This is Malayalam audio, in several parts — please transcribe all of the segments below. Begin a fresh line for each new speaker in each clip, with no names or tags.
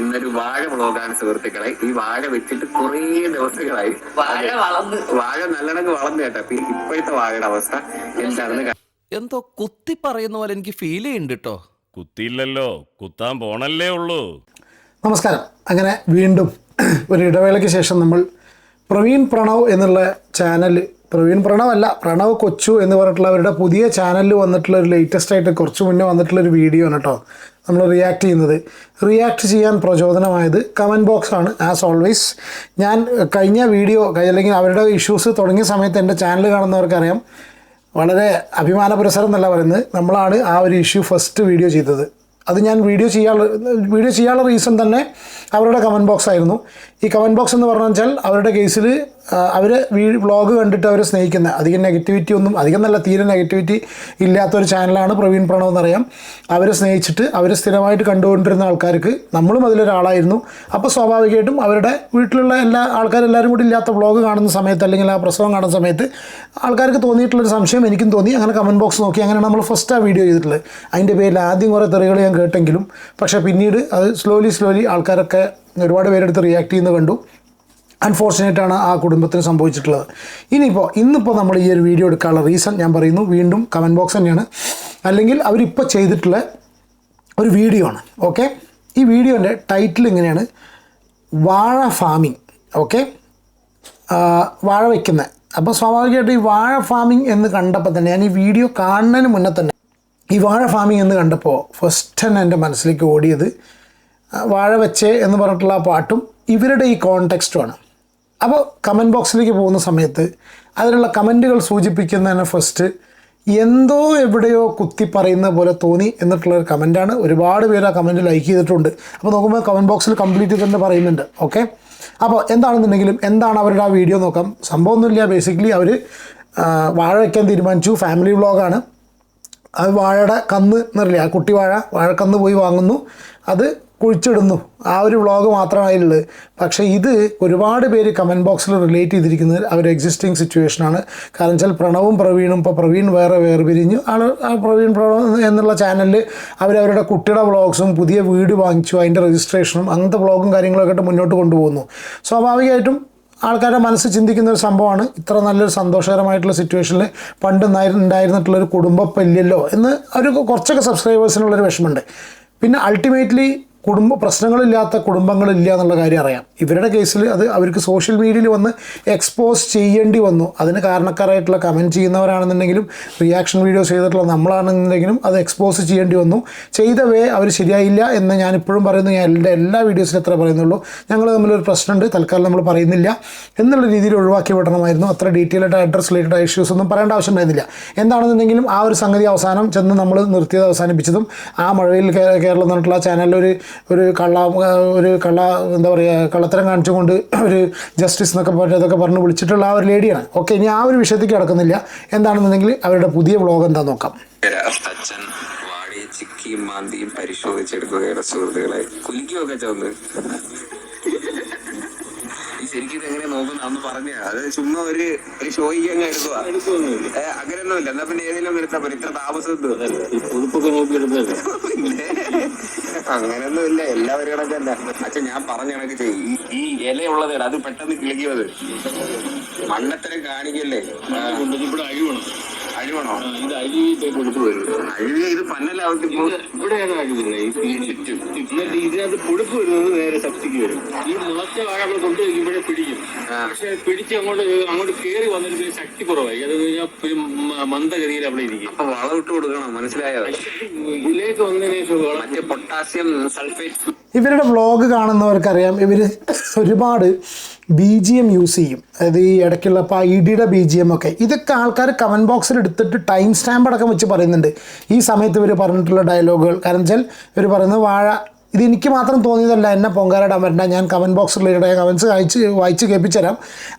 ഇന്നൊരു വാഴ വ്ളോഗാണ് സുഹൃത്തുക്കളെ. ഈ വാഴ വെച്ചിട്ട് കുറേ ദിവസങ്ങളായി.
വാഴ വളർന്ന്.
വാഴ നല്ലോണം വളർന്നു കേട്ടോ. അപ്പൊ ഇപ്പോഴത്തെ വാഴയുടെ അവസ്ഥ എന്താണെന്ന്
എന്തോ കുത്തി പറയുന്ന പോലെ എനിക്ക് ഫീൽ ചെയ്യുന്നുണ്ട് കേട്ടോ
കുത്തിയില്ലല്ലോ. കുത്താൻ പോണല്ലേ ഉള്ളൂ.
നമസ്കാരം. അങ്ങനെ വീണ്ടും ഒരു ഇടവേളയ്ക്ക് ശേഷം നമ്മൾ പ്രവീൺ പ്രണവ് എന്നുള്ള ചാനൽ പ്രവീൺ പ്രണവ് അല്ല പ്രണവ് കൊച്ചു എന്ന് പറഞ്ഞിട്ടുള്ള അവരുടെ പുതിയ ചാനലിൽ വന്നിട്ടുള്ള ഒരു ലേറ്റസ്റ്റ് ആയിട്ട് കുറച്ച് മുന്നേ വന്നിട്ടുള്ള ഒരു വീഡിയോ ആണ് കേട്ടോ നമ്മൾ റിയാക്ട് ചെയ്യുന്നത്. റിയാക്ട് ചെയ്യാൻ പ്രചോദനമായത് കമന്റ് ബോക്സ് ആണ് ആസ് ഓൾവേസ് ഞാൻ കഴിഞ്ഞ വീഡിയോ അല്ലെങ്കിൽ അവരുടെ ഇഷ്യൂസ് തുടങ്ങിയ സമയത്ത് എന്റെ ചാനൽ കാണുന്നവർക്കറിയാം. വളരെ അഭിമാന പുരസരം എന്നല്ല പറയുന്നത്. നമ്മളാണ് ആ ഒരു ഇഷ്യൂ ഫസ്റ്റ് വീഡിയോ ചെയ്തത്. അത് ഞാൻ വീഡിയോ ചെയ്യാനുള്ള വീഡിയോ ചെയ്യാനുള്ള റീസൺ തന്നെ അവരുടെ കമന്റ് ബോക്സ് ആയിരുന്നു. ഈ കമന്റ് ബോക്സ് എന്ന് പറഞ്ഞു വെച്ചാൽ അവരുടെ കേസിൽ അവർ വ്ളോഗ് കണ്ടിട്ട് അവരെ സ്നേഹിക്കുന്ന. അധികം നെഗറ്റിവിറ്റി ഒന്നും അധികം നല്ല തീരെ നെഗറ്റിവിറ്റി ഇല്ലാത്തൊരു ചാനലാണ് പ്രവീൺ പ്രണവ് എന്നറിയാം. അവരെ സ്നേഹിച്ചിട്ട് അവരെ സ്ഥിരമായിട്ട് കണ്ടുകൊണ്ടിരുന്ന ആൾക്കാർക്ക് നമ്മളും അതിലൊരാളായിരുന്നു. അപ്പോൾ സ്വാഭാവികമായിട്ടും അവരുടെ വീട്ടിലുള്ള എല്ലാ ആൾക്കാരെല്ലാവരും കൂടി ഇല്ലാത്ത വ്ളോഗ് കാണുന്ന സമയത്ത് അല്ലെങ്കിൽ ആ പ്രസവം കാണുന്ന സമയത്ത് ആൾക്കാർക്ക് തോന്നിയിട്ടുള്ളൊരു സംശയം എനിക്കും തോന്നി. അങ്ങനെ കമന്റ് ബോക്സ് നോക്കി അങ്ങനെ നമ്മൾ ഫസ്റ്റ് ആ വീഡിയോ ചെയ്തിട്ടുള്ളത്. അതിന്റെ പേരിൽ ആദ്യം കുറേ തെറികൾ ഞാൻ കേട്ടെങ്കിലും. പക്ഷേ പിന്നീട് അത് സ്ലോലി സ്ലോലി ആൾക്കാരൊക്കെ ഒരുപാട് പേരെടുത്ത് റിയാക്ട് ചെയ്യുന്നത് കണ്ടു. അൺഫോർച്ചുനേറ്റ് ആണ് ആ കുടുംബത്തിന് സംഭവിച്ചിട്ടുള്ളത്. ഇനിയിപ്പോൾ ഇന്നിപ്പോൾ നമ്മൾ ഈ ഒരു വീഡിയോ എടുക്കാനുള്ള റീസൺ ഞാൻ പറയുന്നു. വീണ്ടും കമന്റ് ബോക്സ് തന്നെയാണ്. അല്ലെങ്കിൽ അവരിപ്പോൾ ചെയ്തിട്ടുള്ള ഒരു വീഡിയോ ആണ്. ഓക്കെ ഈ വീഡിയോന്റെ ടൈറ്റിൽ ഇങ്ങനെയാണ്. വാഴ ഫാമിംഗ് ഓക്കെ വാഴ വയ്ക്കുന്നത് അപ്പോൾ സ്വാഭാവികമായിട്ട് ഈ വാഴ ഫാമിംഗ് എന്ന് കണ്ടപ്പോൾ തന്നെ ഞാൻ ഈ വീഡിയോ കാണുന്നതിന് മുന്നേ തന്നെ ഈ വാഴ ഫാമിംഗ് എന്ന് കണ്ടപ്പോൾ ഫസ്റ്റ് തന്നെ എന്റെ മനസ്സിലേക്ക് ഓടിയത് വാഴ വെച്ചേ എന്ന് പറഞ്ഞിട്ടുള്ള ആ പാട്ടും ഇവരുടെ ഈ കോണ്ടെക്സ്റ്റുമാണ് അപ്പോൾ കമന്റ് ബോക്സിലേക്ക് പോകുന്ന സമയത്ത് അതിലുള്ള കമന്റുകൾ സൂചിപ്പിക്കുന്നതിന് ഫസ്റ്റ് എന്തോ എവിടെയോ കുത്തി പറയുന്ന പോലെ തോന്നി എന്നിട്ടുള്ള ഒരു കമന്റാണ് ഒരുപാട് പേര് ആ കമന്റ് ലൈക്ക് ചെയ്തിട്ടുണ്ട്. അപ്പോൾ നോക്കുമ്പോൾ കമന്റ് ബോക്സിൽ കംപ്ലീറ്റ് തന്നെ പറയുന്നുണ്ട്. ഓക്കെ അപ്പോൾ എന്താണെന്നുണ്ടെങ്കിലും എന്താണ് അവരുടെ ആ വീഡിയോ നോക്കാം. സംഭവമൊന്നുമില്ല. ബേസിക്കലി അവർ വാഴ വയ്ക്കാൻ തീരുമാനിച്ചു. ഫാമിലി വ്ളോഗാണ് അത് വാഴയുടെ കന്ന് എന്നറിയില്ല? ആ കുട്ടി വാഴ വാഴക്കന്ന് പോയി വാങ്ങുന്നു. അത് കുഴിച്ചിടുന്നു. ആ ഒരു വ്ളോഗ് മാത്രമായുള്ളത് പക്ഷേ ഇത് ഒരുപാട് പേര് കമന്റ് ബോക്സിൽ റിലേറ്റ് ചെയ്തിരിക്കുന്നത് അവർ എക്സിസ്റ്റിംഗ് സിറ്റുവേഷനാണ് കാരണം വെച്ചാൽ പ്രണവും പ്രവീണും ഇപ്പോൾ പ്രവീൺ വേറെ വേർപിരിഞ്ഞു. ആൾ ആ പ്രവീൺ പ്രണവ് എന്നുള്ള ചാനലിൽ അവരവരുടെ കുട്ടിയുടെ വ്ളോഗ്സും പുതിയ വീട് വാങ്ങിച്ചു. അതിന്റെ രജിസ്ട്രേഷനും അങ്ങനത്തെ വ്ളോഗും കാര്യങ്ങളൊക്കെ ആയിട്ട് മുന്നോട്ട് കൊണ്ടുപോകുന്നു. സ്വാഭാവികമായിട്ടും ആൾക്കാരുടെ മനസ്സ് ചിന്തിക്കുന്ന ഒരു സംഭവമാണ്. ഇത്ര നല്ലൊരു സന്തോഷകരമായിട്ടുള്ള സിറ്റുവേഷനിൽ പണ്ട് ഉണ്ടായി- ഉണ്ടായിരുന്നിട്ടുള്ളൊരു കുടുംബപ്പല്ലല്ലോ എന്ന് ഒരു കുറച്ചൊക്കെ സബ്സ്ക്രൈബേഴ്സിനുള്ളൊരു വിഷമമുണ്ട്. പിന്നെ അൾട്ടിമേറ്റ്ലി കുടുംബ പ്രശ്നങ്ങളില്ലാത്ത കുടുംബങ്ങളില്ല എന്നുള്ള കാര്യം അറിയാം. ഇവരുടെ കേസിൽ അത് അവർക്ക് സോഷ്യൽ മീഡിയയിൽ വന്ന് എക്സ്പോസ് ചെയ്യേണ്ടി വന്നു. അതിന് കാരണക്കാരായിട്ടുള്ള കമന്റ് ചെയ്യുന്നവരാണെന്നുണ്ടെങ്കിലും റിയാക്ഷൻ വീഡിയോസ് ചെയ്തിട്ടുള്ള നമ്മളാണെന്നുണ്ടെങ്കിലും അത് എക്സ്പോസ് ചെയ്യേണ്ടി വന്നു. ചെയ്ത വേ അവർ ശരിയായില്ല എന്ന് ഞാൻ ഇപ്പോഴും പറയുന്നു. ഞാൻ എന്റെ എല്ലാ വീഡിയോസിലും എത്ര പറയുന്നുള്ളൂ. ഞങ്ങൾ തമ്മിലൊരു പ്രശ്നമുണ്ട്. തൽക്കാലം നമ്മൾ പറയുന്നില്ല. എന്നുള്ള രീതിയിൽ ഒഴിവാക്കി വിടണമായിരുന്നു. അത്ര ഡീറ്റെയിൽ ആയിട്ട് അഡ്രസ് റിലേറ്റഡ് ഇഷ്യൂസ് ഒന്നും പറയേണ്ട ആവശ്യമുണ്ടായിരുന്നില്ല എന്താണെന്നുണ്ടെങ്കിലും ആ ഒരു സംഗതി അവസാനം ചെന്ന് നമ്മൾ നിർത്തിയത് അവസാനിപ്പിച്ചതും ആ മഴയിൽ കേരളം എന്ന് പറഞ്ഞിട്ടുള്ള ചാനലിൽ ഒരു ഒരു കള്ള ഒരു കള്ള എന്താ പറയുക കള്ളത്തരം കാണിച്ചുകൊണ്ട് ഒരു ജസ്റ്റിസ് എന്നൊക്കെ പറഞ്ഞതൊക്കെ പറഞ്ഞ് വിളിച്ചിട്ടുള്ള ആ ഒരു ലേഡിയാണ്. ഓക്കെ ഇനി ആ ഒരു വിഷയത്തേക്ക് കിടക്കുന്നില്ല. എന്താണെന്നുണ്ടെങ്കിൽ അവരുടെ പുതിയ വ്ളോഗ് എന്താ നോക്കാം.
ചിക്കിയും മാന്തിയും പരിശോധിച്ചെടുക്കുകയാണ് സുഹൃത്തുക്കളെ. കുലിക്കുകയൊക്കെ ചോന്ന് ശരിക്കും എങ്ങനെ നോക്കുന്ന അന്ന് പറഞ്ഞ അത് ചുമ്മാ ഒരു ഒരു ഷോയ്ക്ക് അങ്ങ് എടുക്കുക അങ്ങനെയൊന്നുമില്ല. എന്നാ പിന്നെ ഏതെങ്കിലും എടുത്താ പോലെ ഇത്ര താമസം?
ഉടുപ്പൊക്കെ നോക്കി എടുത്തത്
പിന്നെ അങ്ങനെയൊന്നും ഇല്ല എല്ലാവരും കണക്കല്ല അച്ഛൻ ഞാൻ പറഞ്ഞ കണക്ക് ചെയ്യും. ഈ- ഇലയുള്ളത് അത് പെട്ടെന്ന് കിളിക്കുന്നത്. മണ്ണത്തരം കാണിക്കല്ലേ?
ഇവിടെ അഴിവണോ ഇത് അഴി കൊടുത്തു വരും.
അഴിവ് ഇത് ഇപ്പൊ
ഇവിടെയാണ് അഴിവില്ല ഈ ചുറ്റും. എന്നിട്ട് ഇതിനകത്ത് പൊടുപ്പ് വരുന്നത് നേരെ ശക്തിക്ക് വരും. ഈ മുളച്ച വാഴ നമ്മൾ കൊണ്ടു വയ്ക്കുമ്പോഴേ പിടിക്കും. പക്ഷെ പിടിച്ച് അങ്ങോട്ട് അങ്ങോട്ട് കയറി വന്നിട്ട് ശക്തി കുറവായി അത് മന്ദഗതിയിൽ അവിടെ ഇരിക്കും.
അപ്പൊ വളം ഇട്ട് കൊടുക്കണം മനസ്സിലായോ?
ഇതിലേക്ക് വന്നതിന് ശേഷം
മറ്റേ പൊട്ടാസ്യം സൾഫേറ്റ്
ഇവരുടെ വ്ളോഗ് കാണുന്നവർക്കറിയാം ഇവർ ഒരുപാട് ബി ജി എം യൂസ് ചെയ്യും. അതായത് ഈ ഇടയ്ക്കുള്ള ഇപ്പോൾ ഇഡിയുടെ ബി ജി എം ഒക്കെ. ഇതൊക്കെ ആൾക്കാർ കമന്റ് ബോക്സിൽ എടുത്തിട്ട് ടൈം സ്റ്റാമ്പ് അടക്കം വെച്ച് പറയുന്നുണ്ട്. ഈ സമയത്ത് ഇവർ പറഞ്ഞിട്ടുള്ള ഡയലോഗുകൾ കാരണം വെച്ചാൽ ഇവർ പറയുന്നത് വാഴ ഇത് എനിക്ക് മാത്രം തോന്നിയതല്ല. എന്നെ പൊങ്കാലിടാൻ വരണ്ട. ഞാൻ കമന്റ് ബോക്സിൽ കമൻസ് വായിച്ച് വായിച്ച് കേൾപ്പിച്ചുതരാം.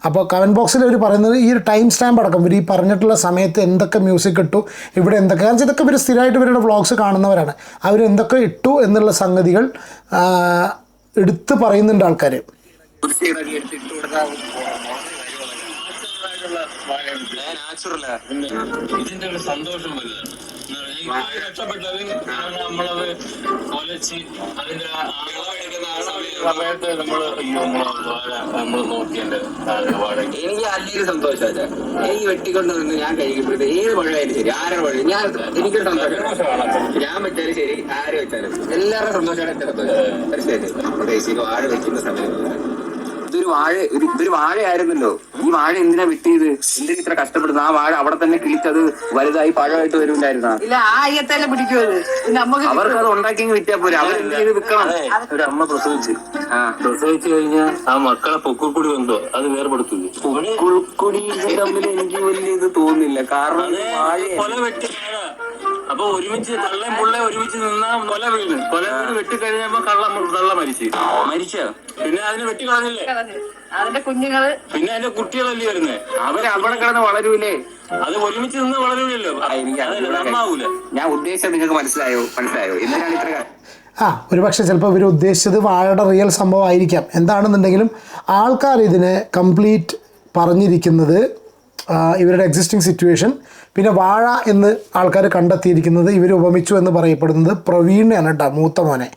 അപ്പോൾ കമന്റ് ബോക്സിൽ അവർ പറയുന്നത് ഈ ഒരു ടൈം സ്റ്റാമ്പ് അടക്കം ഇവർ ഈ പറഞ്ഞിട്ടുള്ള സമയത്ത് എന്തൊക്കെ മ്യൂസിക് ഇട്ടു ഇവിടെ എന്തൊക്കെ കാരണം ഇതൊക്കെ ഇവർ സ്ഥിരമായിട്ട് ഇവരുടെ വ്ളോഗ്സ് കാണുന്നവരാണ്. അവർ എന്തൊക്കെ ഇട്ടു എന്നുള്ള സംഗതികൾ എടുത്ത് പറയുന്നുണ്ട് ആൾക്കാർ
ഇതിന്റെ ഒരു സന്തോഷം വലുതാണ് നമ്മളത് കൊലച്ച് അതിന്റെ സമയത്ത് നമ്മൾ നമ്മൾ നോക്കിയതിന്റെ
എനിക്ക് അല്ലെങ്കിൽ സന്തോഷമല്ല എനിക്ക് വെട്ടിക്കൊണ്ട് നിന്ന് ഞാൻ കഴിക്കുമ്പോഴത്തെ ഏത് വഴിയായാലും ശരി ആരുടെ വഴി ഞാൻ എനിക്ക് സന്തോഷം. ഞാൻ വെച്ചാലും ശരി ആര് വെച്ചാലും. എല്ലാവരുടെ സന്തോഷമാണ് എന്റെ സന്തോഷം തീർച്ചയായിട്ടും ദേശീയ വാഴ വെക്കുന്ന സമയത്ത് ഇതൊരു വാഴ ഒരു ഇതൊരു വാഴയായിരുന്നല്ലോ. ഈ വാഴ എന്തിനാ വിട്ടിയത്? എന്തിനാ ഇത്ര കഷ്ടപ്പെടുന്നത്? ആ വാഴ അവിടെ തന്നെ കിളിച്ചത് വലുതായി പഴമായിട്ട് വരുന്നുണ്ടായിരുന്ന?
ഇല്ല ആ അയ്യത്തല്ലേ പിടിക്കുമത് നമുക്ക്
അവർക്ക് അത് ഉണ്ടാക്കി വിറ്റാ പോരെ. അവരെന്ത് ചെയ്ത് വിൽക്കണം?
ഒരു അമ്മ പ്രസവിച്ച്.
ആ
പ്രസവിച്ച് കഴിഞ്ഞാൽ ആ മക്കളെ പൊക്കുക്കുടി വന്നോ അത് വേർപെടുത്തു
പൊക്കുക്കുടി തമ്മിൽ എനിക്ക് വലിയ ഇത് തോന്നില്ല കാരണം വാഴ
വെട്ടി അപ്പൊ ഒരുമിച്ച് തള്ളയും പുള്ളയും ഒരുമിച്ച് നിന്നാ കൊല വീണ്. കൊല വീണ് വെട്ടിക്കഴിഞ്ഞപ്പോ കള്ള തള്ള മരിച്ചു.
മരിച്ച?
പിന്നെ അതിനെ വെട്ടിക്കളഞ്ഞില്ലേ
അതിന്റെ കുഞ്ഞുങ്ങൾ.
പിന്നെ അതിന്റെ കുട്ടികളല്ലേ വരുന്നേ?
അവർ അവിടെ കിടന്ന് വളരൂലേ?
അത് ഒരുമിച്ച് നിന്ന് വളരൂലല്ലോ. നന്നാവൂല.
ഞാൻ ഉദ്ദേശിച്ചത് നിങ്ങൾക്ക് മനസ്സിലായോ? മനസ്സിലായോ? എന്തിനാണ് ഇത്ര
ആ ഒരു പക്ഷേ ചിലപ്പോൾ ഇവർ ഉദ്ദേശിച്ചത് വാഴയുടെ റിയൽ സംഭവം ആയിരിക്കാം എന്താണെന്നുണ്ടെങ്കിലും ആൾക്കാർ ഇതിനെ കംപ്ലീറ്റ് പറഞ്ഞിരിക്കുന്നത് ഇവരുടെ എക്സിസ്റ്റിംഗ് സിറ്റുവേഷൻ പിന്നെ വാഴ എന്ന് ആൾക്കാർ കണ്ടെത്തിയിരിക്കുന്നത് ഇവർ ഉപമിച്ചു എന്ന് പറയപ്പെടുന്നത് പ്രവീണിനെയാണ് കേട്ടോ മൂത്ത മോനെ.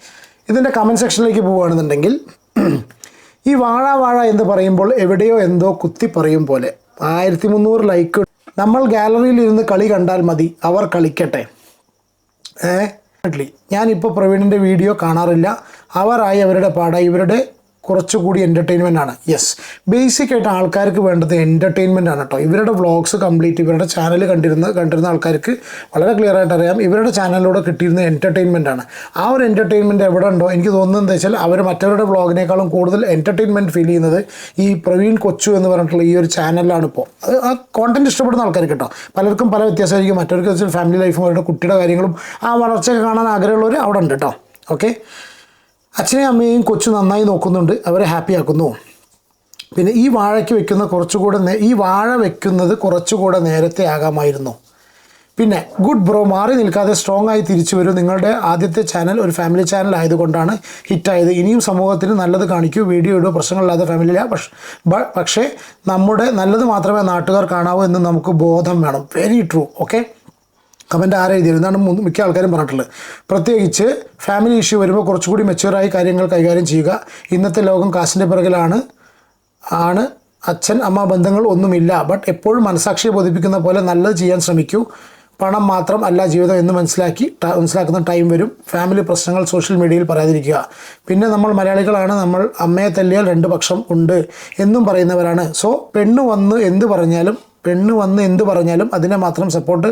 ഇതിന്റെ കമന്റ് സെക്ഷനിലേക്ക് പോവുകയാണെന്നുണ്ടെങ്കിൽ ഈ വാഴ വാഴ എന്ന് പറയുമ്പോൾ എവിടെയോ എന്തോ കുത്തി പറയും പോലെ. ആയിരത്തി മുന്നൂറ് ലൈക്ക് നമ്മൾ ഗാലറിയിൽ ഇരുന്ന് കളി കണ്ടാൽ മതി. അവർ കളിക്കട്ടെ. ഏ? ഞാനിപ്പോൾ പ്രവീണിന്റെ വീഡിയോ കാണാറില്ല. അവരായി അവരുടെ പാടായി. ഇവരുടെ കുറച്ചുകൂടി എന്റർടൈൻമെന്റ് ആണ്. യെസ് ബേസിക് ആയിട്ട് ആൾക്കാർക്ക് വേണ്ടത് എന്റർടൈൻമെന്റ് ആണ് കേട്ടോ ഇവരുടെ വ്ളോഗ്സ് കംപ്ലീറ്റ് ഇവരുടെ ചാനൽ കണ്ടിരുന്ന കണ്ടിരുന്ന ആൾക്കാർക്ക് വളരെ ക്ലിയർ ആയിട്ട് അറിയാം. ഇവരുടെ ചാനലിലൂടെ കിട്ടിയിരുന്ന എന്റർടൈൻമെന്റ് ആണ്. ആ ഒരു എന്റർടൈൻമെന്റ് എവിടെ ഉണ്ടോ? എനിക്ക് തോന്നുന്നത് വെച്ചാൽ അവർ മറ്റവരുടെ വ്ളോഗിനേക്കാളും കൂടുതൽ എന്റർടൈൻമെന്റ് ഫീൽ ചെയ്യുന്നത് ഈ പ്രവീൺ കൊച്ചു എന്ന് പറഞ്ഞിട്ടുള്ള ഈ ഒരു ചാനലിലാണ് ഇപ്പോൾ അത് ആ കോണ്ടന്റ് ഇഷ്ടപ്പെടുന്ന ആൾക്കാർ കേട്ടോ പലർക്കും പല വ്യത്യാസമായിരിക്കും. മറ്റവർക്ക് ഫാമിലി ലൈഫും അവരുടെ കുട്ടിയുടെ കാര്യങ്ങളും ആ വളർച്ചയൊക്കെ കാണാൻ ആഗ്രഹമുള്ളവർ അവിടെ ഉണ്ട് കേട്ടോ ഓക്കെ അച്ഛനെയും അമ്മയെയും കൊച്ചു നന്നായി നോക്കുന്നുണ്ട്. അവരെ ഹാപ്പി ആക്കുന്നു. പിന്നെ ഈ വാഴയ്ക്ക് വെക്കുന്ന കുറച്ചുകൂടെ ഈ വാഴ വെക്കുന്നത് കുറച്ചുകൂടെ നേരത്തെ ആകാമായിരുന്നു. പിന്നെ ഗുഡ് ബ്രോ മാറി നിൽക്കാതെ സ്ട്രോങ് ആയി തിരിച്ചു വരും. നിങ്ങളുടെ ആദ്യത്തെ ചാനൽ ഒരു ഫാമിലി ചാനൽ ആയതുകൊണ്ടാണ് ഹിറ്റായത് ഇനിയും സമൂഹത്തിന് നല്ലത് കാണിക്കൂ. വീഡിയോ ഇടുക പ്രശ്നങ്ങളില്ലാതെ ഫാമിലിയില്ല പക്ഷ പക്ഷേ നമ്മുടെ നല്ലത് മാത്രമേ നാട്ടുകാർ കാണാവൂ എന്ന് നമുക്ക് ബോധം വേണം. വെരി ട്രൂ ഓക്കെ കമന്റ് ആരെ എഴുതിയത്? എന്നാണ് മിക്ക ആൾക്കാരും പറഞ്ഞിട്ടുള്ളത്. പ്രത്യേകിച്ച് ഫാമിലി ഇഷ്യൂ വരുമ്പോൾ കുറച്ചുകൂടി മെച്ചുവറായി കാര്യങ്ങൾ കൈകാര്യം ചെയ്യുക. ഇന്നത്തെ ലോകം കാശിന്റെ പിറകിലാണ്. ആണ്. അച്ഛൻ അമ്മ ബന്ധങ്ങൾ ഒന്നുമില്ല. ബട്ട് എപ്പോഴും മനസാക്ഷിയെ ബോധിപ്പിക്കുന്ന പോലെ നല്ലത് ചെയ്യാൻ ശ്രമിക്കൂ. പണം മാത്രം അല്ല ജീവിതം എന്ന് മനസ്സിലാക്കി മനസ്സിലാക്കുന്ന ടൈം വരും. ഫാമിലി പ്രശ്നങ്ങൾ സോഷ്യൽ മീഡിയയിൽ പറയാതിരിക്കുക. പിന്നെ നമ്മൾ മലയാളികളാണ്. നമ്മൾ അമ്മയെ തല്ലിയാൽ രണ്ട് പക്ഷം ഉണ്ട് എന്നും പറയുന്നവരാണ്. സോ പെണ്ണ് വന്ന് എന്ത് പറഞ്ഞാലും പെണ്ണ് വന്ന് എന്ത് പറഞ്ഞാലും അതിനെ മാത്രം സപ്പോർട്ട്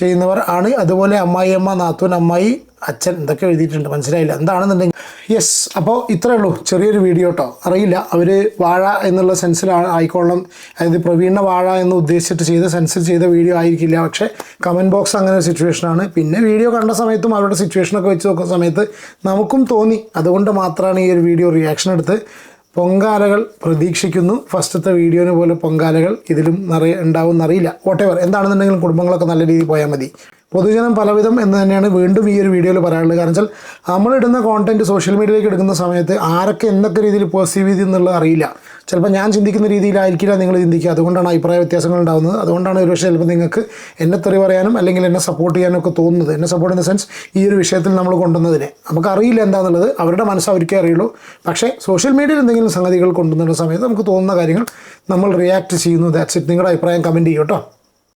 ചെയ്യുന്നവർ ആണ്. അതുപോലെ അമ്മായിയമ്മ നാത്തൂൻ അമ്മായി അച്ഛൻ എന്തൊക്കെ എഴുതിയിട്ടുണ്ട്. മനസ്സിലായില്ല? എന്താണെന്നുണ്ടെങ്കിൽ യെസ് അപ്പോൾ ഇത്രയേ ഉള്ളൂ. ചെറിയൊരു വീഡിയോ കേട്ടോ അറിയില്ല. അവർ വാഴ എന്നുള്ള സെൻസിലാണ് ആയിക്കോളണം അതായത് പ്രവീണ വാഴ എന്ന് ഉദ്ദേശിച്ചിട്ട് ചെയ്ത സെൻസിൽ ചെയ്ത വീഡിയോ ആയിരിക്കില്ല. പക്ഷേ കമന്റ് ബോക്സ് അങ്ങനെ ഒരു സിറ്റുവേഷനാണ് പിന്നെ വീഡിയോ കണ്ട സമയത്തും അവരുടെ സിറ്റുവേഷനൊക്കെ വെച്ച് നോക്കുന്ന സമയത്ത് നമുക്കും തോന്നി. അതുകൊണ്ട് മാത്രമാണ് ഈ ഒരു വീഡിയോ റിയാക്ഷൻ എടുത്ത് പൊങ്കാലകൾ പ്രതീക്ഷിക്കുന്നു. ഫസ്റ്റത്തെ വീഡിയോനെ പോലെ പൊങ്കാലകൾ ഇതിലും നിറയെ ഉണ്ടാവും എന്നറിയില്ല വോട്ടെവർ എന്താണെന്നുണ്ടെങ്കിലും കുടുംബങ്ങളൊക്കെ നല്ല രീതിയിൽ പോയാൽ മതി. പൊതുജനം പലവിധം എന്ന് തന്നെയാണ് വീണ്ടും ഈ ഒരു വീഡിയോയിൽ പറയാനുള്ളത്. കാരണം വെച്ചാൽ നമ്മളിടുന്ന കോണ്ടന്റ് സോഷ്യൽ മീഡിയയിലേക്ക് എടുക്കുന്ന സമയത്ത് ആരൊക്കെ എന്തൊക്കെ രീതിയിൽ പോസിറ്റീവ് ചെയ്തു എന്നുള്ളത് അറിയില്ല. ചിലപ്പോൾ ഞാൻ ചിന്തിക്കുന്ന രീതിയിലായിരിക്കില്ല നിങ്ങൾ ചിന്തിക്കുക. അതുകൊണ്ടാണ് അഭിപ്രായ വ്യത്യാസങ്ങൾ ഉണ്ടാകുന്നത് അതുകൊണ്ടാണ് ഒരു പക്ഷേ ചിലപ്പോൾ നിങ്ങൾക്ക് എന്നെ തെറി പറയാനും അല്ലെങ്കിൽ എന്നെ സപ്പോർട്ട് ചെയ്യാനും ഒക്കെ തോന്നുന്നത്. എന്നെ സപ്പോർട്ട് ഇൻ ദ സെൻസ് ഈ ഒരു വിഷയത്തിൽ നമ്മൾ കൊണ്ടുവന്നതിനെ. നമുക്കറിയില്ല എന്താണെന്നുള്ളത് അവരുടെ മനസ്സ് അവർക്കേ അറിയുള്ളൂ. പക്ഷേ സോഷ്യൽ മീഡിയയിൽ എന്തെങ്കിലും സംഗതികൾ കൊണ്ടുവന്ന സമയത്ത് നമുക്ക് തോന്നുന്ന കാര്യങ്ങൾ നമ്മൾ റിയാക്ട് ചെയ്യുന്നു. ദാറ്റ്സ് ഇറ്റ് നിങ്ങളുടെ അഭിപ്രായം കമന്റ് ചെയ്യും കേട്ടോ.